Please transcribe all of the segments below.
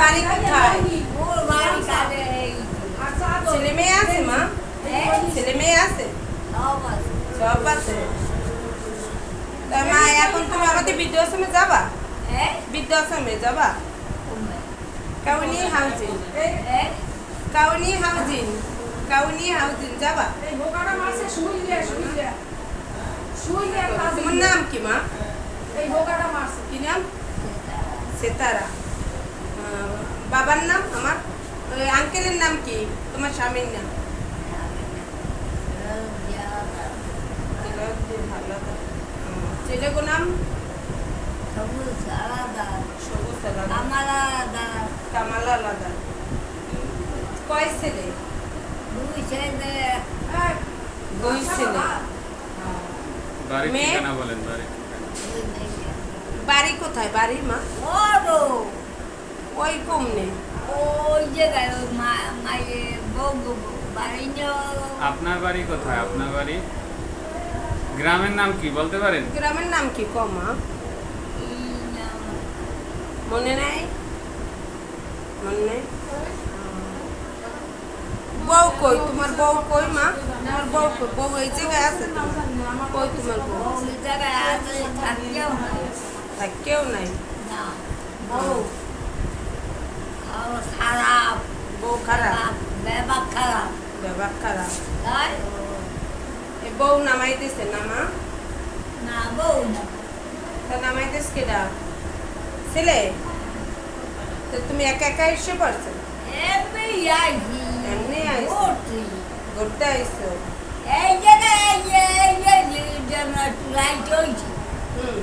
বাড়ি কোথায়? ওর বাড়ি কাছে ছেলে মেয়ে আছে মা? ছেলে মেয়ে আছে? সব আছে। তা মা এখন তুমি আমাদের বৃদ্ধাশ্রমে যাবা? এই বৃদ্ধাশ্রমে যাবা। কাউনি হাউজিং। কাউনি হাউজিং। কাউনি হাউজিং যাবা? তোমার নাম কি মা? এই বোকাটা মারছে কি নাম? সেতারা। বাবার নাম আমার ওই আঙ্কেলের নাম কি? তোমার স্বামীর নাম? ছেলে গো নাম? সবুজ আলাদা সবুজ আলাদা আমার আলাদা কামাল আলাদা কয় ছেলে? দুই ছেলে। এই, দুই ছেলে। বাড়ির ঠিকানা বলেন বাড়ির বাড়ি কোথায়? বাড়ি মা? ওই কমনে। ওই জায়গায় ওই মা মায়ের বউ বাড়ি আপনার বাড়ি কোথায়? আপনার বাড়ি? গ্রামের নাম কি বলতে পারেন? গ্রামের নাম কি কমা মনে নাই? মনে নেই? বউ কই? তোমার বউ কই মা? তোমার বউ কই? বউ এই জায়গায় আছে? কই তোমার বউ? জায়গায় আছে হয় তা কেউ নাই? না। বউ? খারাপ বউ খারাপ ব্যবহার খারাপ। ব্যবহার খারাপ। তাই? এই বউ নামাইতেছে না মা না বউ না। তা নামাইতেছ কেডা? ছেলে? তো তুমি একা একা এসে পড়ছো? এমনি আইছি। এমনি আইছি। ঘুরতে আইসো এই জায়গায় এই এই যে যেন লাইট হয়েছে হুম।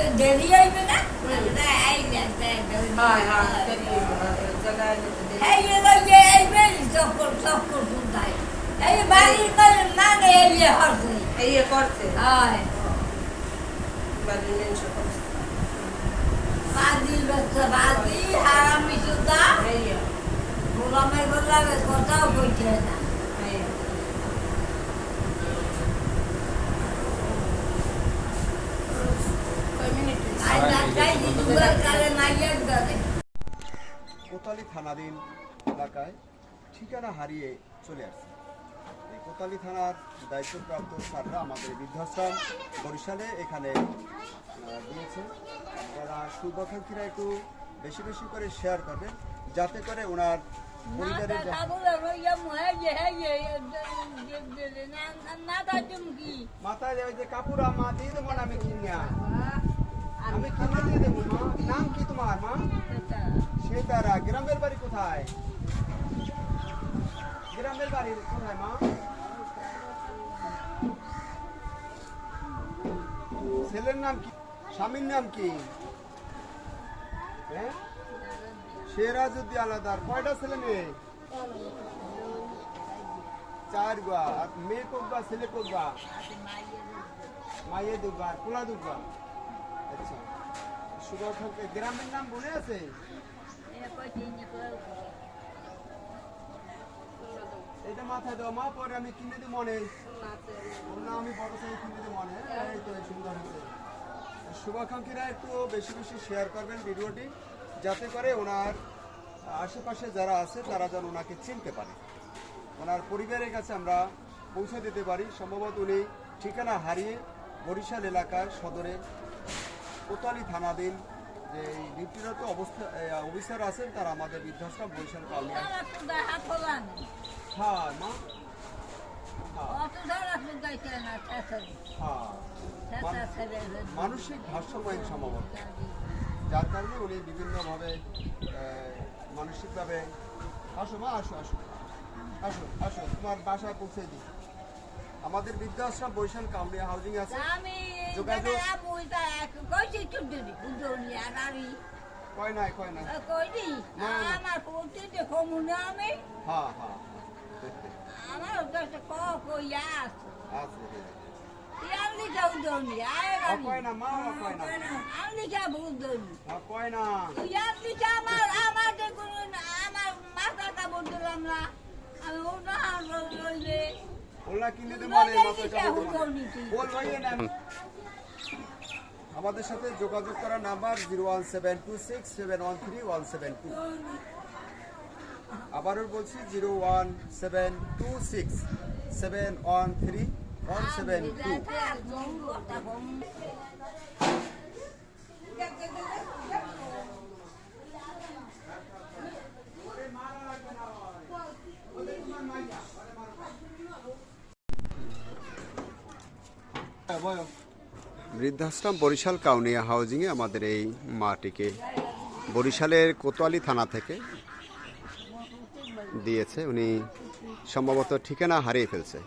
এটা একটু দে- দেরি হইবে না হুম। এটা এই যে একটা- একটা- হয় হয় দেরি হইবো, এই জায়গায় যেতে দেরি এই যে ওই যে এই যে চক্কর চক্কর শুনতাই এই যে বাড়ির করে মানে এই যে হচ্ছে এই এ করছে হয় বাড়ির মেনশো করছে বাদি বাচ্চা বাদি হারামি সুদা কোতালি থানাধীন এলাকায় ঠিকানা হারিয়ে চলে আসছে। এই কোতালি থানার দায়িত্বপ্রাপ্ত স্যাররা আমাদের বৃদ্ধাশ্রম বরিশালে এখানে দিয়েছে আপনারা শুভাকাঙ্ক্ষীরা একটু বেশি বেশি করে শেয়ার করবেন যাতে করে ওনার পরিবারের মাথায় ওই যে কাপড় মা দিয়ে দেবো আমি কিনে আমি কিনে দিয়ে নাম কি তোমার, মা? সে তারা গ্রামের বাড়ি কোথায়? গ্রামের বাড়ি কোথায় ছেলের নাম কি? স্বামীর নাম কি? হ্যাঁ? সেরাজুদ্দি আলাদার কয়টা ছেলে মেয়ে? চার গা মেয়ে কোকবা ছেলে কোকবা মাইয়ে দুগা, আর পোলা দুগা। আচ্ছা। গ্রামের নাম মনে আছে? এটা মাথায় দেওয়া মা, পরে আমি কিনে দিই মনে। আমি শুভাকাঙ্ক্ষীরা একটু বেশি বেশি শেয়ার করবেন ভিডিওটি, যাতে করে ওনার আশেপাশে যারা আছে, তারা যেন ওনাকে চিনতে পারে। ওনার পরিবারের কাছে আমরা পৌঁছে দিতে পারি। সম্ভবত উনি ঠিকানা হারিয়ে বরিশাল এলাকার সদরে কোতালি থানাধীন যে এই ডিউটিরত অবস্থা অফিসার আছেন তারা আমাদের বৃদ্ধাশ্রম বরিশাল পাওয়া হ্যাঁ মা? হ্যাঁ। হ্যাঁ। মানসিক ভারসাম্যহীন সম্ভবত যার কারণে উনি বিভিন্নভাবে মানসিকভাবে আসো মা আসো আসো। আসো আসো তোমার বাসায় পৌঁছে দিই। আমাদের বৃদ্ধাশ্রম বৈশাল কামড়িয়া হাউজিং আছে। যোগাযোগ? কয় নাই কয় নাই? আমার কমুনে আমি। হ্যাঁ হ্যাঁ আমার কাছে ক কইয়া আছে আছে ইয়ালি যাও দনি আয় ও কয় না মা কয় না। আমি যা বুঝদনি কয় না। ইয়ালি যা আমার আমার দেখুন আমার মাথাটা বদলাম না। আমি ওটা লইলে ওলা কিনে দে মাথায় কাপড় দে। বল ভাই না আমাদের সাথে যোগাযোগ করার number zero one seven two six seven one three one seven two. আবারও বলছি zero one seven two six seven one three one seven two. কথা কম বৃদ্ধাশ্রম বরিশাল কাউনিয়া হাউজিংয়ে আমাদের এই মাটিকে বরিশালের কোতোয়ালি থানা থেকে দিয়েছে। উনি সম্ভবত ঠিকানা হারিয়ে ফেলছে।